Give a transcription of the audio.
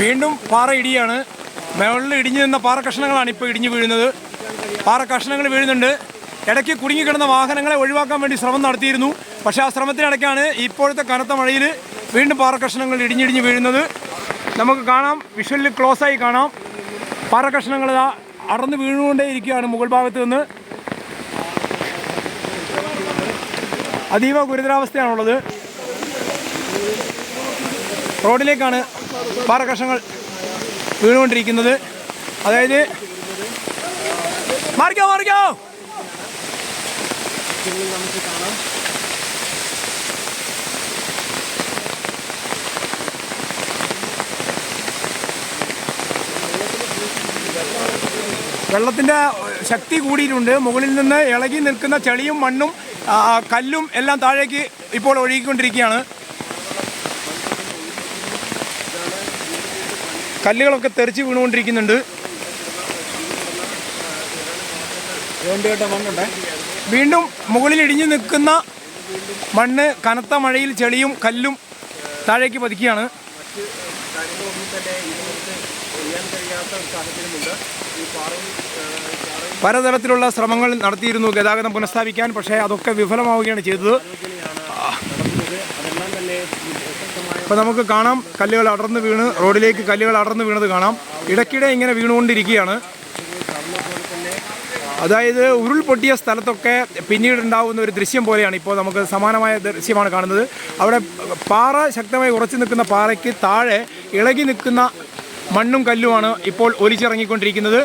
വീണ്ടും പാറ ഇടിയാണ്. മുകളിൽ ഇടിഞ്ഞു നിന്ന പാറ കഷ്ണങ്ങളാണ് ഇപ്പോൾ ഇടിഞ്ഞു വീഴുന്നത്. പാറ കഷ്ണങ്ങൾ വീഴുന്നുണ്ട്. ഇടയ്ക്ക് കുടുങ്ങിക്കിടന്ന വാഹനങ്ങളെ ഒഴിവാക്കാൻ വേണ്ടി ശ്രമം നടത്തിയിരുന്നു. പക്ഷേ ആ ശ്രമത്തിനിടയ്ക്കാണ് ഇപ്പോഴത്തെ കനത്ത മഴയിൽ വീണ്ടും പാറ കഷ്ണങ്ങൾ ഇടിഞ്ഞിടിഞ്ഞ് വീഴുന്നത്. നമുക്ക് കാണാം. വിഷ്വലിൽ ക്ലോസ് ആയി കാണാം. പാറ കഷ്ണങ്ങൾ അടർന്ന് വീണുകൊണ്ടേ ഇരിക്കുകയാണ് മുകൾ ഭാഗത്ത് നിന്ന്. അതീവ ഗുരുതരാവസ്ഥയാണുള്ളത്. റോഡിലേക്കാണ് പാറകഷങ്ങൾ വീണുകൊണ്ടിരിക്കുന്നത്. അതായത് മാറിക്കോ മാറിക്കോ. വെള്ളത്തിന്റെ ശക്തി കൂടിയിട്ടുണ്ട്. മുകളിൽ നിന്ന് ഇളകി നിൽക്കുന്ന ചെളിയും മണ്ണും കല്ലും എല്ലാം താഴേക്ക് ഇപ്പോൾ ഒഴുകിക്കൊണ്ടിരിക്കുകയാണ്. കല്ലുകളൊക്കെ തെറിച്ച് വീണുകൊണ്ടിരിക്കുന്നുണ്ട്. വീണ്ടും മുകളിൽ ഇടിഞ്ഞു നിൽക്കുന്ന മണ്ണ് കനത്ത മഴയിൽ ചെളിയും കല്ലും താഴേക്ക് പതിക്കുകയാണ്. പലതരത്തിലുള്ള ശ്രമങ്ങൾ നടത്തിയിരുന്നു ഗതാഗതം പുനഃസ്ഥാപിക്കാൻ പക്ഷേ അതൊക്കെ വിഫലമാവുകയാണ് ചെയ്തത്. അപ്പോൾ നമുക്ക് കാണാം കല്ലുകൾ അടർന്ന് വീണ് റോഡിലേക്ക് കല്ലുകൾ അടർന്ന് വീണത് കാണാം. ഇടയ്ക്കിടെ ഇങ്ങനെ വീണുകൊണ്ടിരിക്കുകയാണ്. അതായത് ഉരുൾപൊട്ടിയ സ്ഥലത്തൊക്കെ പിന്നീട് ഉണ്ടാവുന്ന ഒരു ദൃശ്യം പോലെയാണ് ഇപ്പോൾ നമുക്ക് സമാനമായ ദൃശ്യമാണ് കാണുന്നത്. അവിടെ പാറ ശക്തമായി ഉറച്ചു നിൽക്കുന്ന പാറയ്ക്ക് താഴെ ഇളകി നിൽക്കുന്ന മണ്ണും കല്ലുമാണ് ഇപ്പോൾ ഒലിച്ചിറങ്ങിക്കൊണ്ടിരിക്കുന്നത്.